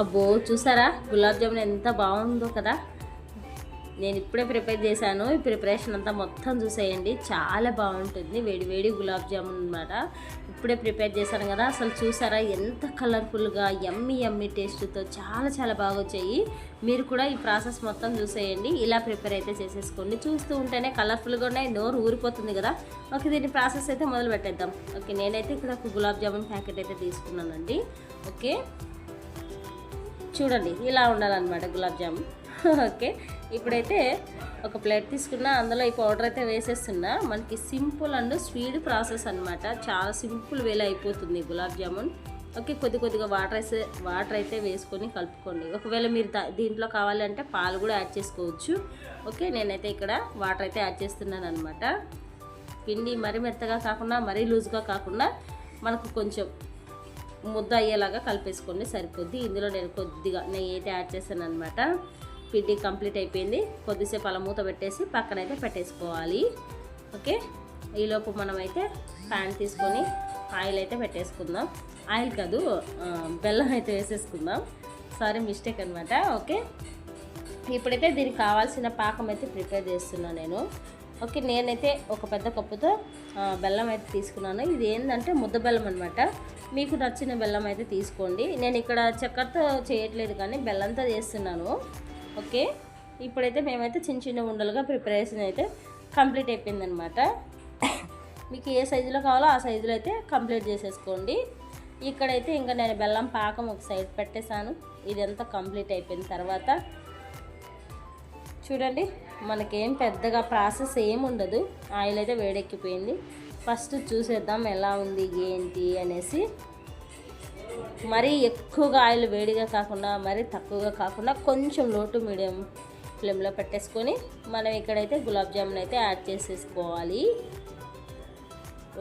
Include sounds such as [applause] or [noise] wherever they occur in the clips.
అబ్బో చూసారా? గులాబ్ జామున్ ఎంత బాగుందో కదా. నేను ఇప్పుడే ప్రిపేర్ చేశాను. ఈ ప్రిపరేషన్ అంతా మొత్తం చూసేయండి. చాలా బాగుంటుంది. వేడి వేడి గులాబ్ జామున్ అనమాట ఇప్పుడే ప్రిపేర్ చేశాను కదా. అసలు చూసారా ఎంత కలర్ఫుల్గా ఎమ్మి ఎమ్మి టేస్ట్తో చాలా చాలా బాగా వచ్చాయి. మీరు కూడా ఈ ప్రాసెస్ మొత్తం చూసేయండి. ఇలా ప్రిపేర్ అయితే చేసేసుకోండి. చూస్తూ ఉంటేనే కలర్ఫుల్గా ఉన్నాయి. నోరు ఊరిపోతుంది కదా. ఓకే దీని ప్రాసెస్ అయితే మొదలు పెట్టేద్దాం ఓకే నేనైతే ఇక్కడ ఒక గులాబ్ జామున్ ప్యాకెట్ అయితే తీసుకున్నానండి. ఓకే. చూడండి ఇలా ఉండాలన్నమాట గులాబ్ జామున్ [laughs] ఓకే ఇప్పుడైతే ఒక ప్లేట్ తీసుకున్నా అందులో ఈ పౌడర్ అయితే వేసేస్తున్నా. మనకి సింపుల్ అండ్ స్వీట్ ప్రాసెస్ అన్నమాట. చాలా సింపుల్ వేలో అయిపోతుంది గులాబ్ జామున్. ఓకే కొద్ది కొద్దిగా వాటర్ వేసే వాటర్ అయితే వేసుకొని కలుపుకోండి. ఒకవేళ మీరు దా- దీంట్లో కావాలంటే పాలు కూడా యాడ్ చేసుకోవచ్చు. ఓకే నేనైతే ఇక్కడ వాటర్ అయితే యాడ్ చేస్తున్నాను అనమాట పిండి మరీ మెత్తగా కాకుండా మరీ లూజ్గా కాకుండా మనకు కొంచెం ముద్ద అయ్యేలాగా కలిపేసుకోండి సరిపోద్ది. ఇందులో నేను కొద్దిగా నెయ్యి అయితే యాడ్ చేశాను అనమాట పిండి కంప్లీట్ అయిపోయింది. కొద్దిసేపు అలా మూత పెట్టేసి పక్కన అయితే పెట్టేసుకోవాలి. ఓకే? ఈలోపు మనమైతే ప్యాన్ తీసుకొని ఆయిల్ అయితే పెట్టేసుకుందాం. ఆయిల్ కాదు బెల్లం అయితే వేసేసుకుందాం. సారీ మిస్టేక్ అనమాట ఓకే? ఇప్పుడైతే దీనికి కావాల్సిన పాకం అయితే ప్రిపేర్ చేస్తున్నాను నేను. ఓకే నేనైతే ఒక పెద్ద కప్పుతో బెల్లం అయితే తీసుకున్నాను. ఇది ఏంటంటే ముద్ద బెల్లం అనమాట మీకు నచ్చిన బెల్లం అయితే తీసుకోండి. నేను ఇక్కడ చక్కెరతో చేయట్లేదు కానీ బెల్లంతో చేస్తున్నాను. ఓకే ఇప్పుడైతే మేమైతే చిన్న చిన్న ఉండలుగా ప్రిపరేషన్ అయితే కంప్లీట్ అయిపోయిందనమాట మీకు ఏ సైజులో కావాలో ఆ సైజులో అయితే కంప్లీట్ చేసేసుకోండి. ఇక్కడైతే ఇంకా నేను బెల్లం పాకం ఒక సైడ్ పెట్టేశాను. ఇదంతా కంప్లీట్ అయిపోయిన తర్వాత చూడండి. మనకేం పెద్దగా ప్రాసెస్ ఏం ఉండదు. ఆయిల్ అయితే వేడెక్కిపోయింది. ఫస్ట్ చూసేద్దాం ఎలా ఉంది ఏంటి అనేసి. మరీ ఎక్కువగా ఆయిల్ వేడిగా కాకుండా మరీ తక్కువగా కాకుండా కొంచెం లోటు మీడియం ఫ్లేమ్లో పెట్టేసుకొని మనం ఇక్కడైతే గులాబ్ జామున్ అయితే యాడ్ చేసేసుకోవాలి.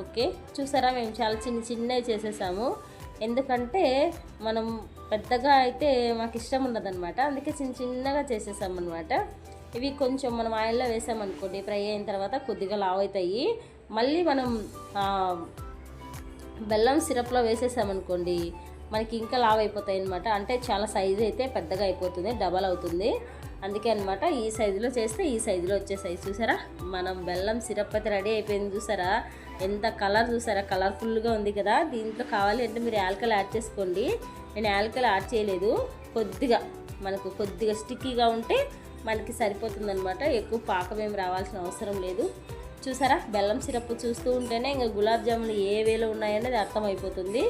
ఓకే చూసారా మేము చాలా చిన్న చిన్నవి చేసేసాము. ఎందుకంటే మనం పెద్దగా అయితే మాకు ఇష్టం ఉండదన్నమాట. అందుకే చిన్న చిన్నగా చేసేసామన్నమాట. ఇవి కొంచెం మనం ఆయిల్లో వేసామనుకోండి ఫ్రై అయిన తర్వాత కొద్దిగా లావ్ అవుతాయి. మళ్ళీ మనం బెల్లం సిరప్లో వేసేసామనుకోండి మనకి ఇంకా లావ్ అయిపోతాయి అనమాట అంటే చాలా సైజు అయితే పెద్దగా అయిపోతుంది డబల్ అవుతుంది. అందుకే అనమాట ఈ సైజులో చేస్తే ఈ సైజులో వచ్చే సైజు చూసారా? మనం బెల్లం సిరప్ అయితే రెడీ అయిపోయింది చూసారా? ఎంత కలర్ చూసారా? కలర్ఫుల్గా ఉంది కదా. దీంట్లో కావాలి అంటే మీరు యాలకలు యాడ్ చేసుకోండి. నేను యాలకలు యాడ్ చేయలేదు. కొద్దిగా మనకు కొద్దిగా స్టిక్కీగా ఉంటే మనకి సరిపోతుందనమాట ఎక్కువ పాకం ఏం రావాల్సిన అవసరం లేదు. చూసారా? బెల్లం సిరప్ చూస్తూ ఉంటేనే ఇంకా గులాబ్ జాములు ఏ వేలో ఉన్నాయనేది అర్థమైపోతుంది.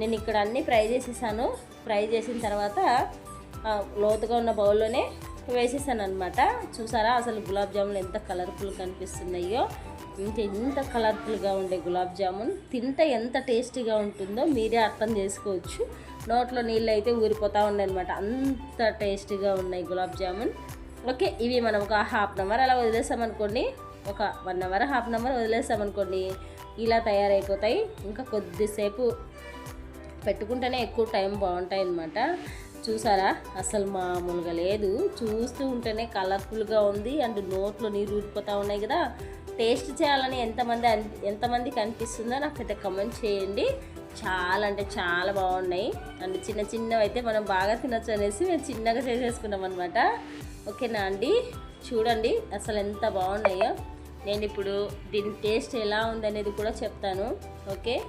నేను ఇక్కడ అన్నీ ఫ్రై చేసేసాను. ఫ్రై చేసిన తర్వాత లోతుగా ఉన్న బౌల్లోనే వేసేసాను అనమాట చూసారా? అసలు గులాబ్ జాములు ఎంత కలర్ఫుల్ కనిపిస్తున్నాయో. ఇంకా ఎంత కలర్ఫుల్గా ఉండే గులాబ్ జామున్. తింటే ఎంత టేస్టీగా ఉంటుందో మీరే అర్థం చేసుకోవచ్చు. నోట్లో నీళ్ళు అయితే ఊరిపోతూ ఉన్నాయి అనమాట అంత టేస్టీగా ఉన్నాయి గులాబ్ జామున్. ఓకే ఇవి మనం ఒక హాఫ్ అన్ అవర్ అలా వదిలేసామనుకోండి ఒక one hour half an hour వదిలేసామనుకోండి ఇలా తయారైపోతాయి. ఇంకా కొద్దిసేపు పెట్టుకుంటేనే ఎక్కువ టైం బాగుంటాయి అన్నమాట. చూసారా? అసలు మామూలుగా లేదు. చూస్తూ ఉంటేనే కలర్ఫుల్గా ఉంది. అండ్ నోట్లో నీరు ఊరిపోతూ ఉన్నాయి కదా. టేస్ట్ చేయాలని ఎంతమంది అన్- ఎంతమందికి అనిపిస్తుందో నాకైతే కమెంట్ చేయండి. చాలా అంటే చాలా బాగున్నాయి. అండ్ చిన్న చిన్నవి అయితే మనం బాగా తినొచ్చు అనేసి మేము చిన్నగా చేసేసుకున్నాం అనమాట ఓకేనా అండి? చూడండి అసలు ఎంత బాగున్నాయో. నేను ఇప్పుడు దీని టేస్ట్ ఎలా ఉందనేది కూడా చెప్తాను. ఓకే?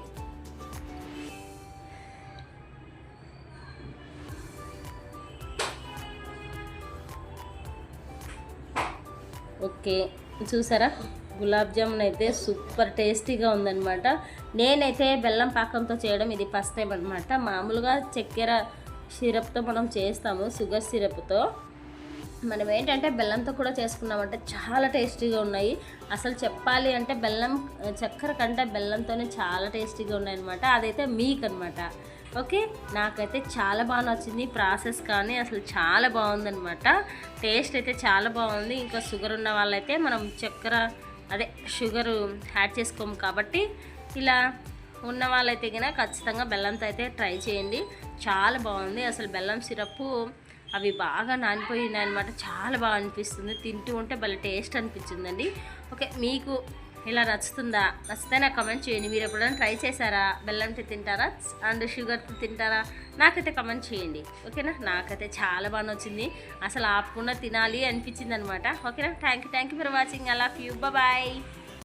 ఓకే. చూసారా? గులాబ్ జామున్ అయితే సూపర్ టేస్టీగా ఉందనమాట నేనైతే బెల్లం పాకంతో చేయడం ఇది ఫస్ట్ టైం అనమాట మామూలుగా చక్కెర సిరప్తో మనం చేస్తాము షుగర్ సిరప్తో. మనం ఏంటంటే బెల్లంతో కూడా చేసుకున్నామంటే చాలా టేస్టీగా ఉన్నాయి. అసలు చెప్పాలి అంటే బెల్లం చక్కెర కంటే బెల్లంతోనే చాలా టేస్టీగా ఉన్నాయి అనమాట అదైతే మీకు అనమాట ఓకే? నాకైతే చాలా బాగా నచ్చింది ప్రాసెస్ కానీ అసలు చాలా బాగుందనమాట టేస్ట్ అయితే చాలా బాగుంది. ఇంకా షుగర్ ఉన్న వాళ్ళైతే మనం చక్కెర అదే షుగర్ యాడ్ చేసుకోము కాబట్టి ఇలా ఉన్న వాళ్ళైతే కనుక ఖచ్చితంగా బెల్లంతో అయితే ట్రై చేయండి. చాలా బాగుంది. అసలు బెల్లం సిరప్ అవి బాగా నానిపోయినాయి అనమాట చాలా బాగా అనిపిస్తుంది. తింటూ ఉంటే భలే టేస్ట్ అనిపించిందండి. ఓకే మీకు ఇలా నచ్చుతుందా? నచ్చితే నాకు కమెంట్ చేయండి. మీరు ఎప్పుడైనా ట్రై చేశారా? బెల్లంతో తింటారా? అండ్ షుగర్తో తింటారా? నాకైతే కమెంట్ చేయండి. ఓకేనా? నాకైతే చాలా బాగా నచ్చింది. అసలు ఆపకుండా తినాలి అనిపించింది అనమాట ఓకేనా thank you thank you for watching అలా ఫ్యూ బాయ్